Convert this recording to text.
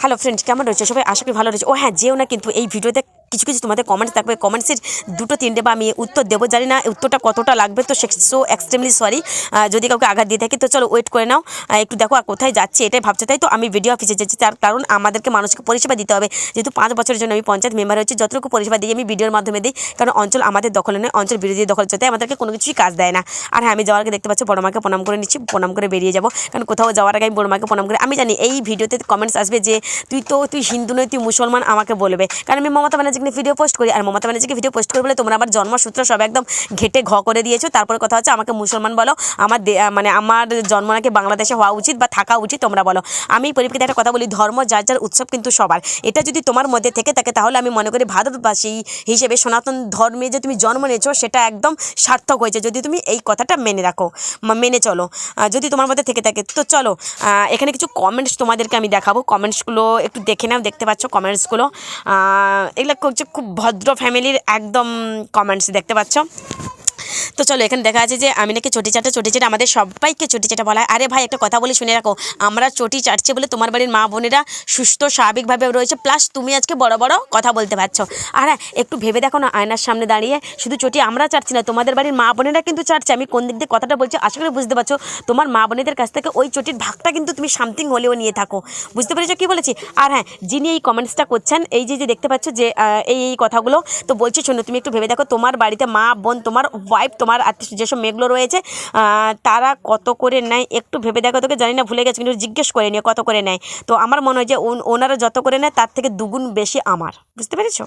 Hello friends কেমন রয়েছে? সবাই আশা করি ভালো রয়েছে। ও হ্যাঁ যেও না কিন্তু এই ভিডিওতে কিছু কিছু তোমাদের কমেন্টস থাকবে। কমেন্টসের দুটো, তিনটে বা আমি উত্তর দেবো, জানি না উত্তরটা কতটা লাগবে, তো সো এক্সট্রিমলি সরি যদি কাউকে আঘাত দিয়ে থাকি, তো চলো ওয়েট করে নাও। একটু দেখো আর কোথায় যাচ্ছে, এটাই ভাবছে। তাই তো আমি ভিডিও অফিসে যাচ্ছি, তার কারণ আমাদেরকে মানুষকে পরিষেবা দিতে হবে। যেহেতু পাঁচ বছরের জন্য আমি পঞ্চায়েত মেম্বার হচ্ছে যতটুকু পরিষেবা দিই আমি ভিডিওর মাধ্যমে দিই, কারণ অঞ্চল আমাদের দখলে নয়, অঞ্চল বিরোধী দখল চলতে আমাদেরকে কোনো কিছুই কাজ দেয় না। আর হ্যাঁ আমি যাওয়ার আগে দেখতে পাচ্ছি, বড় মাকে প্রণাম করে নিচ্ছি, প্রণাম করে বেরিয়ে যাব। কারণ কোথাও যাওয়ার আগে আমি বড় মাকে প্রণাম করে আমি জানি এই ভিডিওতে কমেন্টস আসবে যে, তুই তো, তুই হিন্দু নয়, তুই মুসলমান, আমাকে বলবে। কারণ আমি মমতা ব্যানার্জিকে নিয়ে ভিডিও পোস্ট করি। আর মমতা ব্যানার্জিকে ভিডিও পোস্ট করে বলে তোমরা আমার জন্মসূত্র সব একদম ঘেটে ঘ করে দিয়েছ। তারপরে কথা হচ্ছে, আমাকে মুসলমান বলো, আমার মানে আমার জন্ম নাকি বাংলাদেশে হওয়া উচিত বা থাকা উচিত তোমরা বলো। আমি পরিপ্রেক্ষিতে একটা কথা বলি, ধর্ম যার যার উৎসব কিন্তু সবার। এটা যদি তোমার মধ্যে থেকে থাকে, তাহলে আমি মনে করি ভারতবাসী হিসেবে সনাতন ধর্মে যে তুমি জন্ম নিয়েছো, সেটা একদম সার্থক হয়েছে। যদি তুমি এই কথাটা মেনে রাখো মেনে চলো। যদি তোমার মধ্যে থেকে থাকে, তো চলো। এখানে কিছু কমেন্টস তোমাদেরকে আমি দেখাবো। কমেন্টসগুলো একটু দেখে নাও, দেখতে পাচ্ছ কমেন্টসগুলো এগুলো হচ্ছে খুব ভদ্র ফ্যামিলির একদম কমেন্টস দেখতে পাচ্ছ। তো চলো, এখানে দেখা আছে যে আমি নাকি চটি চাটা চটি চাটা আমাদের সবাইকে চটি চাটা বলা হয়। আরে ভাই, একটা কথা বলি শুনে রাখো, আমরা চটি চাটছে বলে তোমার বাড়ির মা বোনেরা সুস্থ, স্বাভাবিকভাবে রয়েছে প্লাস তুমি আজকে বড় বড় কথা বলতে পারছ। আর হ্যাঁ একটু ভেবে দেখো না, আয়নার সামনে দাঁড়িয়ে, শুধু চটি আমরা চাটছি না, তোমাদের বাড়ির মা বোনেরা কিন্তু চাটছে। আমি কোন দিক দিয়ে কথাটা বলছি, আশা করি বুঝতে পারছ, তোমার মা বোনেদের কাছ থেকে ওই চটির ভাগটা কিন্তু তুমি সামথিং হলেও নিয়ে থাকো। বুঝতে পেরেছ কি বলেছি? আর হ্যাঁ যিনি এই কমেন্টসটা করছেন, এই যে যে দেখতে পাচ্ছ যে এই এই কথাগুলো, তো বলছি, শোনো, তুমি একটু ভেবে দেখো, তোমার বাড়িতে মা, বোন, তোমার ওয়াইফ তোমার যেসব মেঘগুলো রয়েছে তারা কত করে নেয় একটু ভেবে দেখো তোকে, জানি না, ভুলে গেছে, কিন্তু জিজ্ঞেস করে নিয়ে কত করে নেয়। তো আমার মনে হয় যে ওন- ওনারা যত করে নেয়, তার থেকে দুগুণ বেশি আমার। বুঝতে পেরেছ?